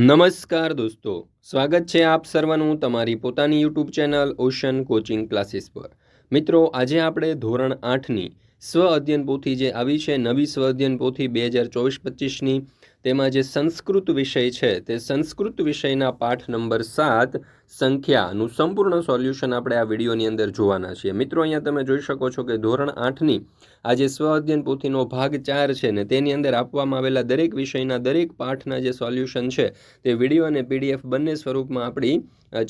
નમસ્કાર દોસ્તો. સ્વાગત છે આપ સર્વનું તમારી પોતાની YouTube channel ocean coaching classes પર. મિત્રો, આજે આપણે ધોરણ આઠની સ્વ અધ્યયન પોથી જે આવી છે, નવી સ્વ અધ્યયન પોથી બે હજાર ચોવીસ પચીસની તેમાં જે સંસ્કૃત વિષય છે, તે સંસ્કૃત વિષયના પાઠ નંબર સાત, સંખ્યાનું સંપૂર્ણ સોલ્યુશન આપણે આ વિડીયોની અંદર જોવાના છીએ. મિત્રો, અહીંયા તમે જોઈ શકો છો કે ધોરણ આઠની આ જે સ્વ અધ્યયન પોથીનો ભાગ ચાર છે ને, તેની અંદર આપવામાં આવેલા દરેક વિષયના દરેક પાઠના જે સોલ્યુશન છે, તે વીડિયો અને પીડીએફ બંને સ્વરૂપમાં આપણી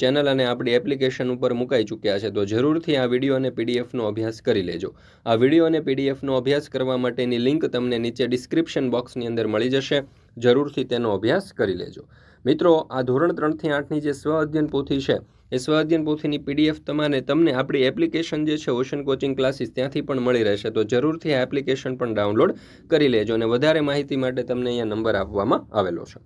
ચેનલ અને આપણી એપ્લિકેશન ઉપર મુકાઈ ચૂક્યા છે. તો જરૂરથી આ વીડિયો અને પીડીએફનો અભ્યાસ કરી લેજો. આ વીડિયો અને પીડીએફનો અભ્યાસ કરવા માટેની લિંક તમને નીચે ડિસ્ક્રિપ્શન બોક્સની અંદર મળી જશે. જરૂરથી તેનો અભ્યાસ કરી લેજો. મિત્રો, આ ધોરણ ત્રણથી આઠની જે સ્વ અધ્યયન પોથી છે, એ સ્વ અધ્યયન પોથીની પીડીએફ તમારે તમને આપણી એપ્લિકેશન જે છે, ઓશન કોચિંગ ક્લાસીસ ત્યાંથી પણ મળી રહેશે. તો જરૂરથી આ એપ્લિકેશન પણ ડાઉનલોડ કરી લેજો અને વધારે માહિતી માટે તમને અહીંયા નંબર આપવામાં આવેલો છે.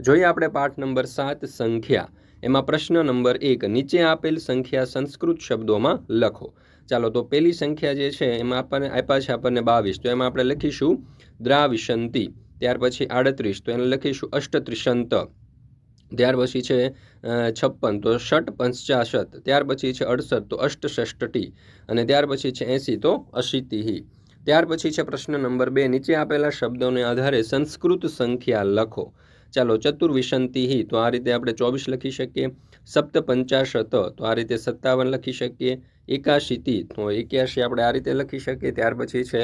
જોઈએ આપણે પાઠ નંબર સાત, સંખ્યા. એમાં પ્રશ્ન નંબર એક, નીચે આપેલ સંખ્યા સંસ્કૃત શબ્દોમાં લખો. ચાલો, તો પેલી સંખ્યા જે છે, એમાં આપણને આપ્યા છે આપણને બાવીસ. તો એમાં આપણે લખીશું દ્રાવિશંતિ. ત્યાર પછી આડત્રીસ, તો એને લખીશું અષ્ટત્રિશંત ત્યાર પછી છે છપ્પન, તો ષટ પંચાશત ત્યાર પછી છે અડસઠ, તો અષ્ટષષ્ટી અને ત્યાર પછી છે એંસી, તો અશીતિહી. ત્યાર પછી છે પ્રશ્ન નંબર બે, નીચે આપેલા શબ્દોને આધારે સંસ્કૃત સંખ્યા લખો. ચાલો, ચતુર્વિશંતિહી, તો આ રીતે આપણે ચોવીસ લખી શકીએ. સપ્ત પંચાશત તો આ રીતે સત્તાવન લખી શકીએ. એકાશીતિ, તો એક્યાશી આપણે આ રીતે લખી શકીએ. ત્યાર પછી છે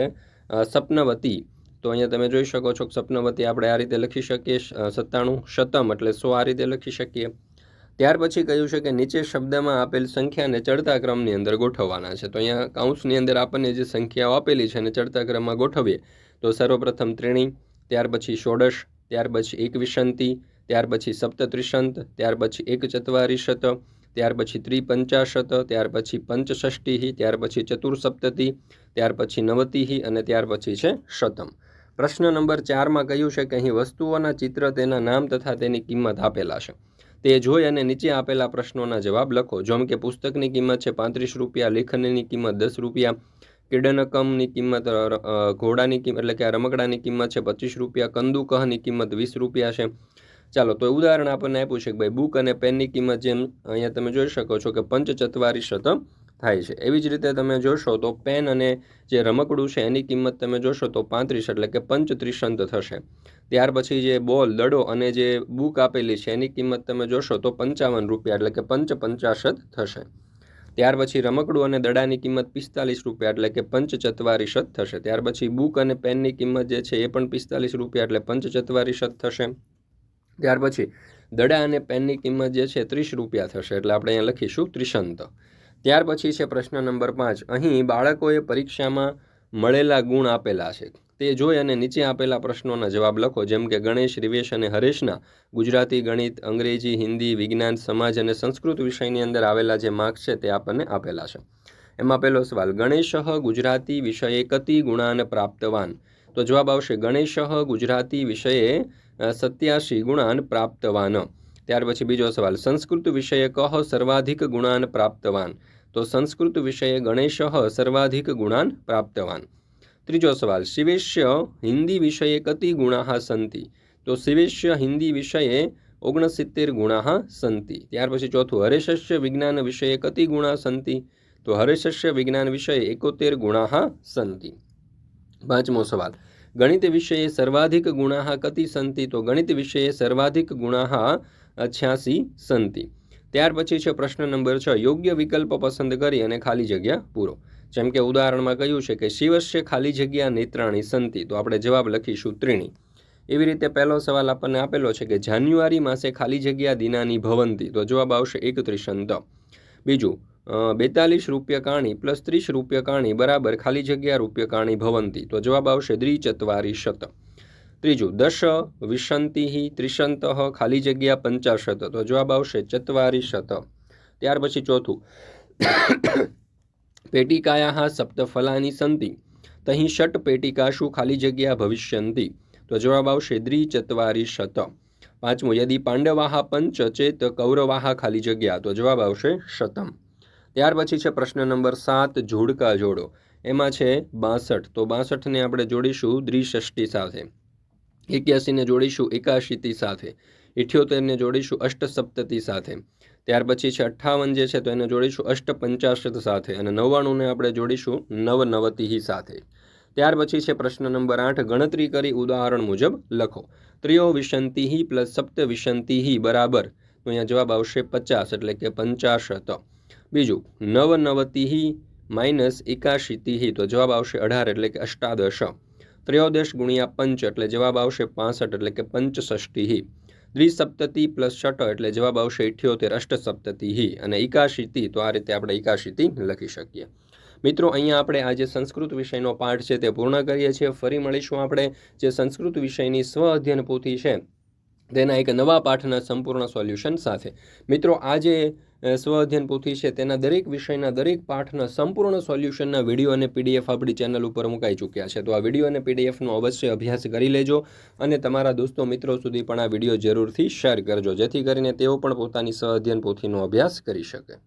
સપ્નવતી. તો અહીંયા તમે જોઈ શકો છો કે સપ્નવતી આપણે આ રીતે લખી શકીએ સત્તાણું શતમ એટલે સો આ રીતે લખી શકીએ ત્યાર પછી કહ્યું છે કે નીચે શબ્દમાં આપેલ સંખ્યાને ચડતા ક્રમની અંદર ગોઠવવાના છે તો અહીંયા કાઉન્સની અંદર આપણને જે સંખ્યાઓ આપેલી છે અને ચડતા ક્રમમાં ગોઠવીએ તો સર્વપ્રથમ ત્રીણી ત્યાર પછી ષોડશ ત્યાર પછી એકવિશંતિ ત્યાર પછી સપ્તત્રિશંત ત્યાર પછી એક ચત્વારીશત ત્યાર પછી ત્રિપંચાશત ત્યાર પછી પંચષષ્ટિ ત્યાર પછી ચતુર્સપ્તતિ ત્યાર પછી નવતિહી અને ત્યાર પછી છે શતમ પ્રશ્ન નંબર ચારમાં કહ્યું છે કે અહીં વસ્તુઓના ચિત્ર તેના નામ તથા તેની કિંમત આપેલા છે. તે જોઈ અને નીચે આપેલા પ્રશ્નોના જવાબ લખો. જેમ કે પુસ્તકની કિંમત છે પાંત્રીસ રૂપિયા, લેખનની કિંમત દસ રૂપિયા કિડનકમની કિંમત ઘોડાની કિંમત એટલે કે રમકડાની કિંમત છે પચીસ રૂપિયા, કંદુકહની કિંમત વીસ રૂપિયા છે. ચાલો, તો ઉદાહરણ આપણને આપ્યું છે કે ભાઈ બુક અને પેનની કિંમત જેમ અહીંયા તમે જોઈ શકો છો કે પંચચત્વારી શતમ થાય છે. એવી જ રીતે તમે જોશો તો પેન અને જે રમકડું છે એની કિંમત તમે જોશો તો પાંત્રીસ એટલે કે પંચત્રીસંત થશે. ત્યાર પછી જે બોલ, દડો અને જે બુક આપેલી છે એની કિંમત તમે જોશો તો પંચાવન રૂપિયા એટલે કે પંચ પંચાશત થશે. ત્યાર પછી રમકડું અને દડાની કિંમત પિસ્તાલીસ રૂપિયા એટલે કે પંચચત્વારીશત થશે. ત્યાર પછી બુક અને પેનની કિંમત જે છે એ પણ પિસ્તાલીસ રૂપિયા એટલે પંચચત્વારીશત થશે. ત્યાર પછી દડા અને પેનની કિંમત જે છે ત્રીસ રૂપિયા થશે એટલે આપણે અહીંયા લખીશું ત્રિશંત ત્યાર પછી છે પ્રશ્ન નંબર પાંચ. અહીં બાળકોએ પરીક્ષામાં મળેલા ગુણ આપેલા છે. તે જોઈ અને નીચે આપેલા પ્રશ્નોના જવાબ લખો. જેમ કે ગણેશ, રિવેશ અને હરેશના ગુજરાતી, ગણિત, અંગ્રેજી, હિન્દી, વિજ્ઞાન, સમાજ અને સંસ્કૃત વિષયની અંદર આવેલા જે માર્ક્સ છે તે આપણને આપેલા છે. એમાં પહેલો સવાલ, ગણેશ ગુજરાતી વિષયે કતિ ગુણાન પ્રાપ્તવાન? તો જવાબ આવશે, ગણેશ ગુજરાતી વિષયે સત્યાશી ગુણાન પ્રાપ્તવાન. ત્યાર પછી બીજો સવાલ, સંસ્કૃત વિષયે કહ સર્વાધિક ગુણાન પ્રાપ્તવાન? તો સંસ્કૃત વિષયે ગણેશ સર્વાધિક ગુણાન પ્રાપ્તવાન. ત્રીજો સવાલ, શિવેશ્ય હિન્દી વિષયે કતિ ગુણા સંતિ? તો શિવેશ્ય હિન્દી વિષયે ઓગણસિત્તેર ગુણા સંતિ. ત્યાર પછી ચોથું, હરેશસ્ય વિજ્ઞાન વિષયે કતિ ગુણા સંતિ? તો હરેશસ્ય વિજ્ઞાન વિષયે એકોતેર ગુણા સંતિ. પાંચમો સવાલ ગણિત વિષયે સર્વાધિક ગુણાહ કતિ સંતિ? તો ગણિત વિષયે સર્વાધિક ગુણાહ છ્યાસી સંતિ. ત્યાર પછી છે પ્રશ્ન નંબર છ. યોગ્ય વિકલ્પ પસંદ કરી અને ખાલી જગ્યા પૂરો. જેમ કે ઉદાહરણમાં કહ્યું છે કે શિવસ્ય ખાલી જગ્યા નેત્રાણી સંતિ. તો આપણે જવાબ લખીશું ત્રીણી. એવી રીતે પહેલો સવાલ આપણને આપેલો છે કે જાન્યુઆરી માસે ખાલી જગ્યા દિનાની ભવંતી? તો જવાબ આવશે એકત્રીસંત બીજું અ, બેતાલીસ રૂપિયા કાણી પ્લસ ત્રીસ રૂપિયા કાણી બરાબર ખાલી જગ્યા રૂપિયા કાણી ભવંતી. તો જવાબ આવશે દ્વિચત્વારી શત. ત્રીજું, દશ વિશંતિ ત્રિશંત ખાલી જગ્યા પંચાશત. તો જવાબ આવશે ચત્વારી શત. ત્યાર પછી ચોથું પેટિકાયા સપ્તફલાની સંતિ તહીં ષટ પેટિકાશુ ખાલી જગ્યા ભવિષ્યંતિ. તો જવાબ આવશે દ્વિચત્વારી શત. પાંચમું, યદિ પાંડવાહ પંચ ચેત કૌરવાહ ખાલી જગ્યા. તો જવાબ આવશે શતમ. ત્યાર પછી છે પ્રશ્ન નંબર સાત, જોડકા જોડો. એમાં છે બાસઠ. તો બાસઠને આપણે જોડીશું દ્વિષષ્ટી સાથે. એક્યાસીને જોડીશું એકાશીતી સાથે. ઇઠ્યોતેરને જોડીશું અષ્ટસપ્તતી સાથે. ત્યાર પછી છે અઠ્ઠાવન જે છે તો એને જોડીશું અષ્ટપંચાશત સાથે અને નવ્વાણુંને આપણે જોડીશું નવનવતિહી સાથે. ત્યાર પછી છે પ્રશ્ન નંબર આઠ, ગણતરી કરી ઉદાહરણ મુજબ લખો. ત્રિયો વિશંતિહી પ્લસ સપ્ત વિશંતિહી બરાબર અહીંયા જવાબ આવશે પચાસ, એટલે કે પંચાશત. બીજું, નવનવતિહી માઇનસ એકાશીતિહી, તો જવાબ આવશે અઢાર એટલે કે અષ્ટાદશ. ત્રયોદશ ગુણ્યા પંચ એટલે જવાબ આવશે પાસઠ એટલે કે પંચષષ્ટિહી. દ્વિસપ્તતિ પ્લસ ષટ એટલે જવાબ આવશે ઇઠ્યોતેર, અષ્ટસપ્તતિહી. અને એકાશીતિ, તો આ રીતે આપણે એકાશીતિ લખી શકીએ. મિત્રો, અહીંયા આપણે આ જે સંસ્કૃત વિષયનો પાઠ છે તે પૂર્ણ કરીએ છીએ. ફરી મળીશું આપણે જે સંસ્કૃત વિષયની સ્વ અધ્યયન પોથી છે, તેના એક નવા પાઠના સંપૂર્ણ સોલ્યુશન સાથે. મિત્રો આ સ્વ અધ્યયન પોથી છે. તેના દરેક વિષયના દરેક પાઠના સંપૂર્ણ સોલ્યુશનના વીડિયો અને પીડીએફ આપણી ચેનલ ઉપર મુકાઈ ચૂક્યા છે. તો આ વીડિયો અને પીડીએફનો અવશ્ય અભ્યાસ કરી લેજો અને તમારા દોસ્તો મિત્રો સુધી પણ આ વીડિયો જરૂરથી શેર કરજો. જેથી કરીને તેઓ પણ પોતાની સ્વ અધ્યયન પોથીનો અભ્યાસ કરી શકે.